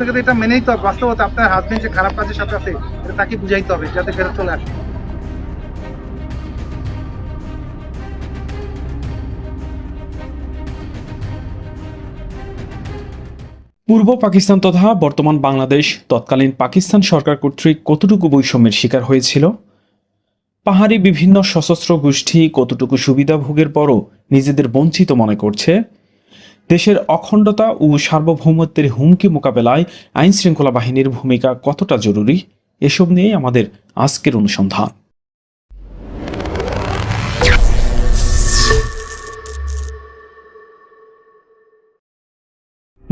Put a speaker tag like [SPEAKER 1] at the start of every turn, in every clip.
[SPEAKER 1] থেকে তো এটা মেনেই তো হবে। বাস্তবতা, আপনার হাজবেন্ড যে খারাপ কাজের সাথে আছে তাকে বুঝাইতে হবে যাতে ফেরত চলে আসে
[SPEAKER 2] পূর্ব পাকিস্তান তথা বর্তমান বাংলাদেশ, তৎকালীন পাকিস্তান সরকার কর্তৃক কতটুকু বৈষম্যের শিকার হয়েছিল পাহাড়ি বিভিন্ন সশস্ত্র গোষ্ঠী কতটুকু সুবিধা ভোগের পরও নিজেদের বঞ্চিত মনে করছে দেশের অখণ্ডতা ও সার্বভৌমত্বের হুমকি মোকাবেলায় আইনশৃঙ্খলা বাহিনীর ভূমিকা কতটা জরুরি? এসব নিয়েই আমাদের আজকের অনুসন্ধান।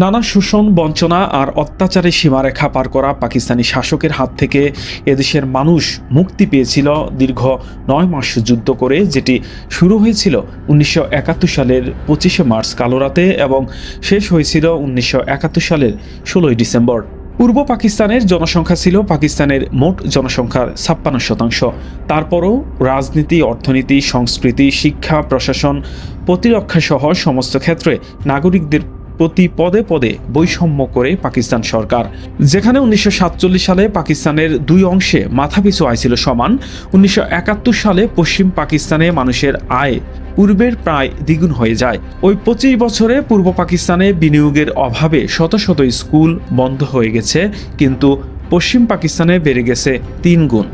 [SPEAKER 2] নানা শোষণ, বঞ্চনা আর অত্যাচারের সীমারেখা পার করা পাকিস্তানি শাসকের হাত থেকে এদেশের মানুষ মুক্তি পেয়েছিল দীর্ঘ নয় মাস যুদ্ধ করে, যেটি শুরু হয়েছিল উনিশশো একাত্তর সালের পঁচিশে মার্চ কালোরাতে এবং শেষ হয়েছিল উনিশশো একাত্তর সালের ষোলোই ডিসেম্বর। পূর্ব পাকিস্তানের জনসংখ্যা ছিল পাকিস্তানের মোট জনসংখ্যার ছাপ্পান্ন শতাংশ। তারপরও রাজনীতি, অর্থনীতি, সংস্কৃতি, শিক্ষা, প্রশাসন, প্রতিরক্ষা সহ সমস্ত ক্ষেত্রে নাগরিকদের প্রতি পদে পদে বৈষম্য করে পাকিস্তান সরকার। যেখানে উনিশশো সাতচল্লিশ সালে পাকিস্তানের দুই অংশে মাথাপিছু আয় ছিল সমান, উনিশশো একাত্তর সালে পশ্চিম পাকিস্তানে মানুষের আয় পূর্বের প্রায় দ্বিগুণ হয়ে যায়। ওই পঁচিশ বছরে পূর্ব পাকিস্তানে বিনিয়োগের অভাবে শত শত স্কুল বন্ধ হয়ে গেছে, কিন্তু পশ্চিম পাকিস্তানে বেড়ে গেছে তিন গুণ।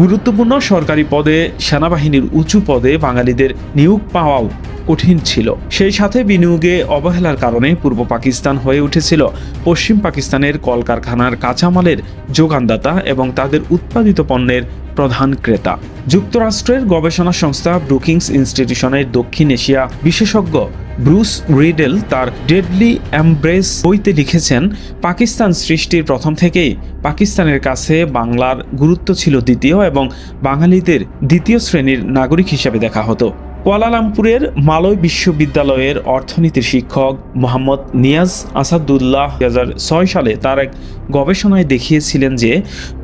[SPEAKER 2] গুরুত্বপূর্ণ সরকারি পদে সেনাবাহিনীর উঁচু পদে বাঙালিদের নিয়োগ পাওয়াও কঠিন ছিল। সেই সাথে বিনিয়োগে অবহেলার কারণে পূর্ব পাকিস্তান হয়ে উঠেছিল। পশ্চিম পাকিস্তানের কলকারখানার কাঁচামালের যোগানদাতা এবং তাদের উৎপাদিত পণ্যের প্রধান ক্রেতা। যুক্তরাষ্ট্রের গবেষণা সংস্থা ব্রুকিংস ইনস্টিটিউশনের দক্ষিণ এশিয়া বিশেষজ্ঞ ব্রুস রিডেল তার ডেডলি অ্যাম্ব্রেস বইতে লিখেছেন, পাকিস্তান সৃষ্টির প্রথম থেকেই পাকিস্তানের কাছে বাংলার গুরুত্ব ছিল দ্বিতীয় এবং বাঙালিদের দ্বিতীয় শ্রেণির নাগরিক হিসেবে দেখা হতো। কুয়ালালামপুরের মালয় বিশ্ববিদ্যালয়ের অর্থনীতির শিক্ষক মোহাম্মদ নিয়াজ আসাদুল্লাহ দু ছয় সালে তার এক গবেষণায় দেখিয়েছিলেন যে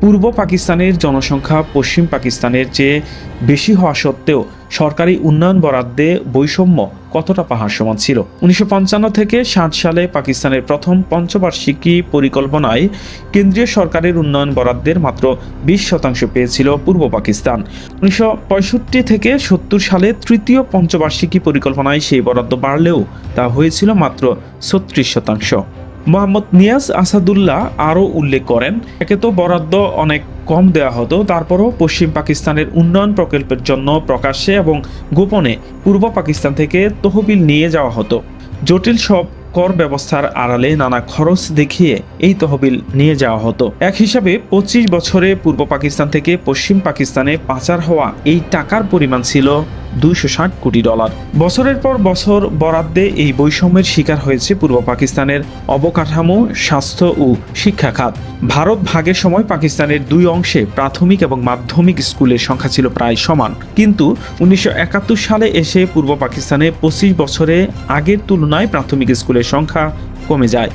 [SPEAKER 2] পূর্ব পাকিস্তানের জনসংখ্যা পশ্চিম পাকিস্তানের চেয়ে বেশি হওয়া সত্ত্বেও সরকারি উন্নয়ন বরাদ্দে বৈষম্য কতটা পাহাড় সমান ছিল? উনিশশো পঞ্চান্ন থেকে ষাট সালে পাকিস্তানের প্রথম পঞ্চবার্ষিকী পরিকল্পনায় কেন্দ্রীয় সরকারের উন্নয়ন বরাদ্দের মাত্র বিশ শতাংশ পেয়েছিল পূর্ব পাকিস্তান। উনিশশো পঁয়ষট্টি থেকে সত্তর সালে তৃতীয় পঞ্চবার্ষিকী পরিকল্পনায় সেই বরাদ্দ বাড়লেও তা হয়েছিল মাত্র ছত্রিশ শতাংশ। মোহাম্মদ নিয়াজ আসাদুল্লাহ আরও উল্লেখ করেন, একে তো বরাদ্দ অনেক কম দেওয়া হতো, তারপরও পশ্চিম পাকিস্তানের উন্নয়ন প্রকল্পের জন্য প্রকাশ্যে এবং গোপনে পূর্ব পাকিস্তান থেকে তহবিল নিয়ে যাওয়া হতো। জটিল সব কর ব্যবস্থার আড়ালে নানা খরচ দেখিয়ে এই তহবিল নিয়ে যাওয়া হতো। এক হিসাবে, পঁচিশ বছরে পূর্ব পাকিস্তান থেকে পশ্চিম পাকিস্তানে পাচার হওয়া এই টাকার পরিমাণ ছিল দুইশো ষাট কোটি ডলার। বছরের পর বছর বরাদ্দে এই বৈষম্যের শিকার হয়েছে পূর্ব পাকিস্তানের অবকাঠামো, স্বাস্থ্য ও শিক্ষা খাত। ভারত ভাগের সময় পাকিস্তানের দুই অংশে প্রাথমিক এবং মাধ্যমিক স্কুলের সংখ্যা ছিল প্রায় সমান। কিন্তু উনিশশো একাত্তর সালে এসে পূর্ব পাকিস্তানে পঁচিশ বছরে আগের তুলনায় প্রাথমিক স্কুলের সংখ্যা কমে যায়।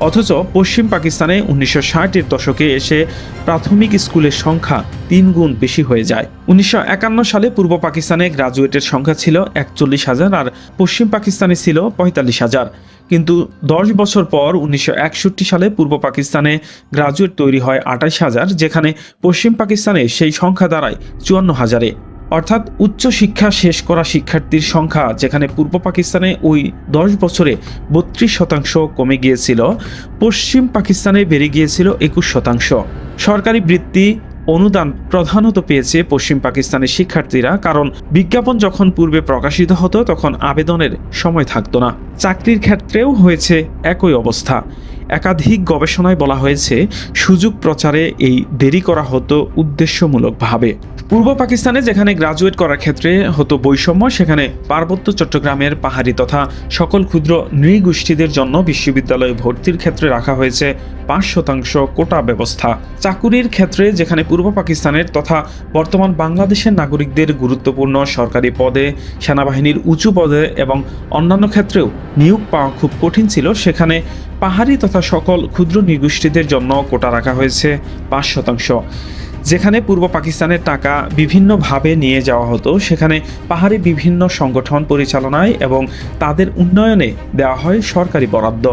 [SPEAKER 2] অথচ পশ্চিম পাকিস্তানে উনিশশো ষাটের দশকে এসে প্রাথমিক স্কুলের সংখ্যা তিন গুণ বেশি হয়ে যায়। উনিশশো একান্ন সালে পূর্ব পাকিস্তানে গ্রাজুয়েটের সংখ্যা ছিল একচল্লিশ হাজার আর পশ্চিম পাকিস্তানে ছিল পঁয়তাল্লিশ হাজার। কিন্তু দশ বছর পর উনিশশো একষট্টি সালে পূর্ব পাকিস্তানে গ্রাজুয়েট তৈরি হয় আঠাশ হাজার, যেখানে পশ্চিম পাকিস্তানে সেই সংখ্যা দাঁড়ায় চুয়ান্ন হাজারে। অর্থাৎ উচ্চ শিক্ষা শেষ করা শিক্ষার্থীর সংখ্যা, যেখানে পূর্ব পাকিস্তানে ওই দশ বছরে বত্রিশ শতাংশ কমে গিয়েছিল, পশ্চিম পাকিস্তানে বেড়ে গিয়েছিল একুশ শতাংশ। সরকারি বৃত্তি অনুদান প্রধানত পেয়েছে পশ্চিম পাকিস্তানের শিক্ষার্থীরা, কারণ বিজ্ঞাপন যখন পূর্বে প্রকাশিত হতো, তখন আবেদনের সময় থাকতো না। চাকরির ক্ষেত্রেও হয়েছে একই অবস্থা। একাধিক গবেষণায় বলা হয়েছে, সুযোগ প্রচারে এই দেরি করা হতো উদ্দেশ্যমূলকভাবে। পূর্ব পাকিস্তানে যেখানে গ্রাজুয়েট করার ক্ষেত্রে হতো বৈষম্য, সেখানে পার্বত্য চট্টগ্রামের পাহাড়ি তথা সকল ক্ষুদ্র নৃগোষ্ঠীদের জন্য বিশ্ববিদ্যালয়ে ভর্তির ক্ষেত্রে রাখা হয়েছে পাঁচ শতাংশ কোটা ব্যবস্থা। চাকুরির ক্ষেত্রে যেখানে পূর্ব পাকিস্তানের তথা বর্তমান বাংলাদেশের নাগরিকদের গুরুত্বপূর্ণ সরকারি পদে, সেনাবাহিনীর উঁচু পদে এবং অন্যান্য ক্ষেত্রেও নিয়োগ পাওয়া খুব কঠিন ছিল, সেখানে পাহাড়ি তথা সকল ক্ষুদ্র নৃগোষ্ঠীদের জন্য কোটা রাখা হয়েছে পাঁচ শতাংশ। যেখানে পূর্ব পাকিস্তানের টাকা বিভিন্নভাবে নিয়ে যাওয়া হতো, সেখানে পাহাড়ি বিভিন্ন সংগঠন পরিচালনায় এবং তাদের উন্নয়নে দেওয়া হয় সরকারি বরাদ্দ।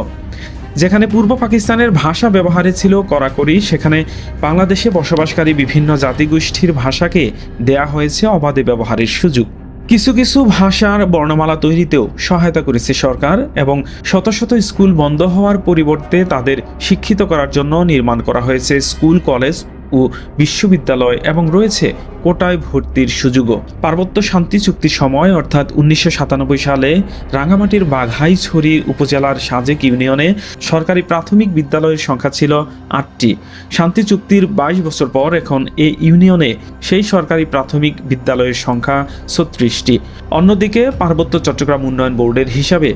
[SPEAKER 2] যেখানে পূর্ব পাকিস্তানের ভাষা ব্যবহারে ছিল কড়াকড়ি, সেখানে বাংলাদেশে বসবাসকারী বিভিন্ন জাতিগোষ্ঠীর ভাষাকে দেয়া হয়েছে অবাধে ব্যবহারের সুযোগ। কিছু কিছু ভাষার বর্ণমালা তৈরিতেও সহায়তা করেছে সরকার এবং শত শত স্কুল বন্ধ হওয়ার পরিবর্তে তাদের শিক্ষিত করার জন্য নির্মাণ করা হয়েছে স্কুল, কলেজ ও বিশ্ববিদ্যালয় এবং রয়েছে কোটায় ভর্তির সুযোগও। পার্বত্য শান্তি চুক্তির সময়, অর্থাৎ উনিশশো সাতানব্বই সালে রাঙ্গামাটির বাঘাইছড়ি উপজেলার সাজেক ইউনিয়নে সরকারি প্রাথমিক বিদ্যালয়ের সংখ্যা ছিল আটটি। শান্তি চুক্তির বাইশ বছর পর এখন এ ইউনিয়নে সেই সরকারি প্রাথমিক বিদ্যালয়ের সংখ্যা ছত্রিশটি। অন্যদিকে পার্বত্য চট্টগ্রাম উন্নয়ন বোর্ডের হিসাবে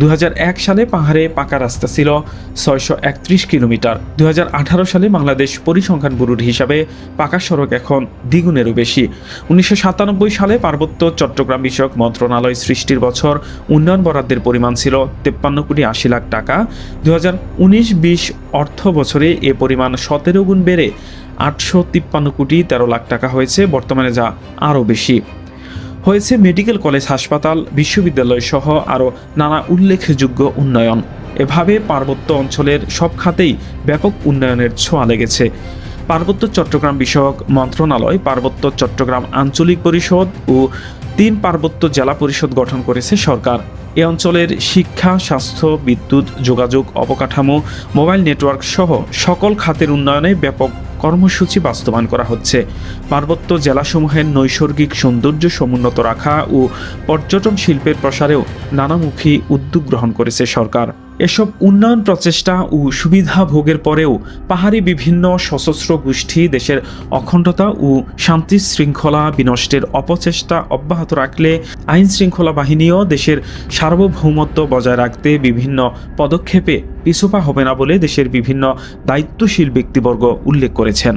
[SPEAKER 2] দুই হাজার এক সালে পাহাড়ে পাকা রাস্তা ছিল ছয়শো একত্রিশ কিলোমিটার। দুই হাজার আঠারো সালে বাংলাদেশ পরিসংখ্যান ব্যুরোর হিসাবে পাকা সড়ক এখন দ্বিগুণেরও বেশি। উনিশশো সাতানব্বই সালে পার্বত্য চট্টগ্রাম বিষয়ক মন্ত্রণালয় সৃষ্টির বছর উন্নয়ন বরাদ্দের পরিমাণ ছিল তেপ্পান্ন কোটি আশি লাখ টাকা। দু হাজার অর্থ বছরে এ পরিমাণ সতেরো গুণ বেড়ে আটশো তিপ্পান্ন কোটি তেরো লাখ টাকা হয়েছে, বর্তমানে যা আরও বেশি। হয়েছে মেডিকেল কলেজ, হাসপাতাল, বিশ্ববিদ্যালয় সহ আরও নানা উল্লেখযোগ্য উন্নয়ন। এভাবে পার্বত্য অঞ্চলের সব খাতেই ব্যাপক উন্নয়নের ছোঁয়া লেগেছে। পার্বত্য চট্টগ্রাম বিষয়ক মন্ত্রণালয় পার্বত্য চট্টগ্রাম আঞ্চলিক পরিষদ ও তিন পার্বত্য জেলা পরিষদ গঠন করেছে সরকার। এ অঞ্চলের শিক্ষা, স্বাস্থ্য, বিদ্যুৎ, যোগাযোগ, অবকাঠামো, মোবাইল নেটওয়ার্ক সহ সকল খাতের উন্নয়নে ব্যাপক কর্মসূচি বাস্তবায়ন করা হচ্ছে। পার্বত্য জেলাসমূহের নৈসর্গিক সৌন্দর্য সমুন্নত রাখা ও পর্যটন শিল্পের প্রসারেও নানামুখী উদ্যোগ গ্রহণ করেছে সরকার। এসব উন্নয়ন প্রচেষ্টা ও সুবিধা ভোগের পরেও পাহাড়ি বিভিন্ন সশস্ত্র গোষ্ঠী দেশের অখণ্ডতা ও শান্তি শৃঙ্খলা বিনষ্টের অপচেষ্টা অব্যাহত রাখলে আইন শৃঙ্খলা বাহিনীও দেশের সার্বভৌমত্ব বজায় রাখতে বিভিন্ন পদক্ষেপে পিছুপা হবে না বলে দেশের বিভিন্ন দায়িত্বশীল ব্যক্তিবর্গ উল্লেখ করেছেন।